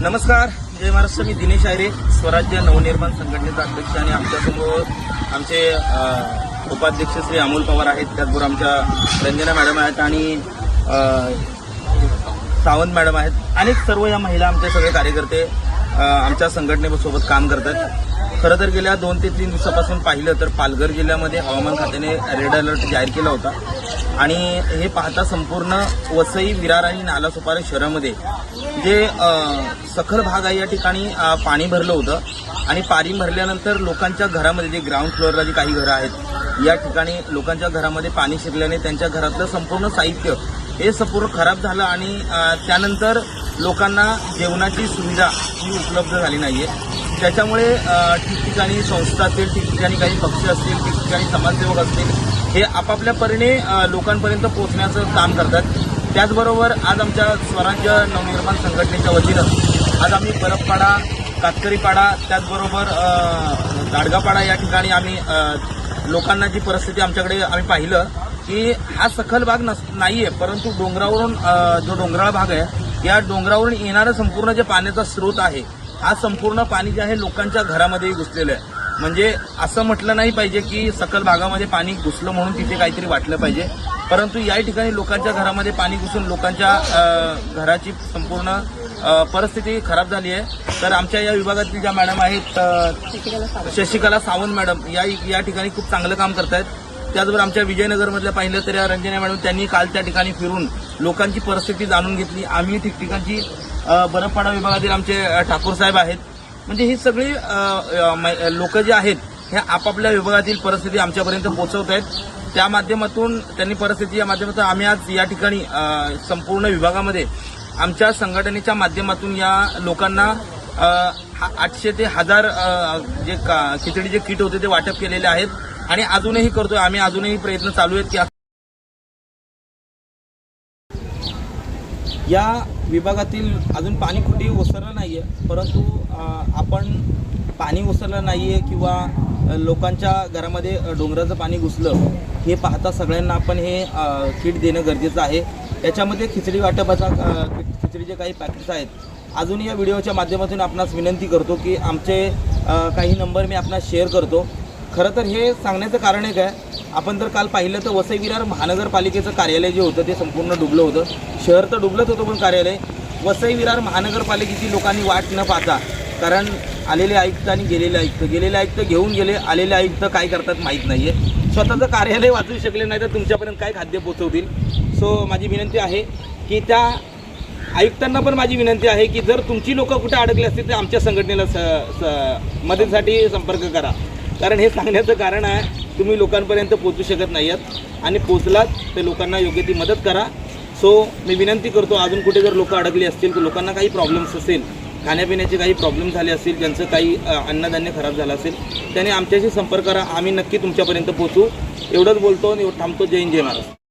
नमस्कार जय महाराष्ट्र मी दिनेश आयरे स्वराज्य नवनिर्माण संघटनेचा अध्यक्ष आणि आमच्यासमोर आमचे उपाध्यक्ष श्री अमोल पवार आहेत. त्याचबरोबर आमच्या रंजना मॅडम आहेत आणि सावंत मॅडम आहेत. अनेक सर्व या महिला आमचे सगळे कार्यकर्ते आमच्या संघटनेसोबत काम करतात. खरं तर गेल्या दोन ते तीन दिवसापासून पाहिलं तर पालघर जिल्ह्यामध्ये हवामान खात्याने रेड अलर्ट जाहीर केला होता. आणि हे पाहता संपूर्ण वसई विरार आणि नालासोपारा शहरामध्ये जे सखल भाग आहे या ठिकाणी पाणी भरलं होतं. आणि पाणी भरल्यानंतर लोकांच्या घरामध्ये जे ग्राउंड फ्लोअरला जी काही घरं आहेत या ठिकाणी लोकांच्या घरामध्ये पाणी शिरल्याने त्यांच्या घरातलं संपूर्ण साहित्य हे संपूर्ण खराब झालं आणि त्यानंतर लोकांना जेवणाची सुविधा ही उपलब्ध झाली नाही आहे त्याच्यामुळे ठिकठिकाणी संस्था असतील ठिकठिकाणी काही पक्ष असतील ठिकठिकाणी समाजसेवक असतील हे आपापल्या परीने लोकांपर्यंत पोहोचण्याचं काम करतात. त्याचबरोबर आज आमच्या स्वराज्य नवनिर्माण संघटनेच्या वतीनं आज आम्ही बरफपाडा कातकरीपाडा त्याचबरोबर दाडगापाडा या ठिकाणी आम्ही लोकांना जी परिस्थिती आमच्याकडे आम्ही पाहिलं की हा सखल भाग नस नाही आहे परंतु डोंगरावरून जो डोंगराळ भाग आहे या डोंगरावरून येणारं संपूर्ण जे पाण्याचा स्रोत आहे हा संपूर्ण पाणी जे आहे लोकांच्या घरामध्येही घुसलेलं आहे. म्हणजे असं म्हटलं नाही पाहिजे की सकल भागामध्ये पाणी घुसलं म्हणून तिथे काहीतरी वाटलं पाहिजे. परंतु या ठिकाणी लोकांच्या घरामध्ये पाणी घुसून लोकांच्या घराची संपूर्ण परिस्थिती खराब झाली आहे. तर आमच्या या विभागातील ज्या मॅडम आहेत शशिकला सावंत मॅडम या या ठिकाणी खूप चांगलं काम करतायत. त्याचबरोबर आमच्या विजयनगरमधल्या पाहिलं तर या रंजना मॅडम त्यांनी काल त्या ठिकाणी फिरून लोकांची परिस्थिती जाणून घेतली. आम्ही ठिकठिकाणची अ, बरफपाडा विभागातील आमचे ठाकूर साहेब आहेत. म्हणजे ही सगळी लोक जे आहेत हे आपापल्या विभागातील परिस्थिती आमच्यापर्यंत पोहोचवत आहेत. त्या माध्यमातून त्यांनी परिस्थिती या माध्यमातून आम्ही आज या ठिकाणी संपूर्ण विभागामध्ये आमच्या संघटनेच्या माध्यमातून या लोकांना हा- आठशे ते हजार जे का- खिचडीचे किट होते ते वाटप केलेले आहेत. आणि अजूनही करतोय. आम्ही अजूनही प्रयत्न चालू आहेत की या विभागातील अजून पाणी कुठेही ओसरलं नाहीये परंतु आपण पाणी ओसरलं नाहीये किंवा लोकांच्या घरामध्ये डोंगराचं पाणी घुसलं हे पाहता सगळ्यांना आपण हे किट देणं गरजेचं आहे. याच्यामध्ये खिचडी वाटपाचा खिचडीचे काही पॅकेट्स आहेत. अजून या व्हिडिओच्या माध्यमातून आपणास विनंती करतो की आमचे काही नंबर मी आपणास शेअर करतो. खरं तर हे सांगण्याचं कारण एक आहे आपण जर काल पाहिलं तर वसई विरार महानगरपालिकेचं कार्यालय जे होतं ते संपूर्ण डुबलं होतं. शहर तर डुबलंच होतं पण कार्यालय. वसई विरार महानगरपालिकेची लोकांनी वाट न पाहता कारण आलेले आयुक्त आणि गेलेले आयुक्त गेलेले आयुक्त घेऊन गेले आलेले आयुक्त काय करतात माहीत नाही आहे स्वतःचं कार्यालय वाचू शकले नाही तर तुमच्यापर्यंत काय खाद्य पोचवतील सो माझी विनंती आहे की त्या आयुक्तांना पण माझी विनंती आहे की जर तुमची लोकं कुठे अडकली असतील तर आमच्या संघटनेला स स मदतीसाठी संपर्क करा. कारण हे सांगण्याचं कारण आहे तुम्ही लोकांपर्यंत पोचू शकत नाही आहात. आणि पोचलात तर लोकांना योग्य ती मदत करा. सो मी विनंती करतो अजून कुठे जर लोक अडकली असतील तर लोकांना काही प्रॉब्लेम्स असेल खाण्यापिण्याचे काही प्रॉब्लेम झाले असतील ज्यांचं काही अन्नधान्य खराब झालं असेल त्याने आमच्याशी संपर्क करा. आम्ही नक्की तुमच्यापर्यंत पोचू एवढंच बोलतो आणि थांबतो. जय हिंद जय महाराज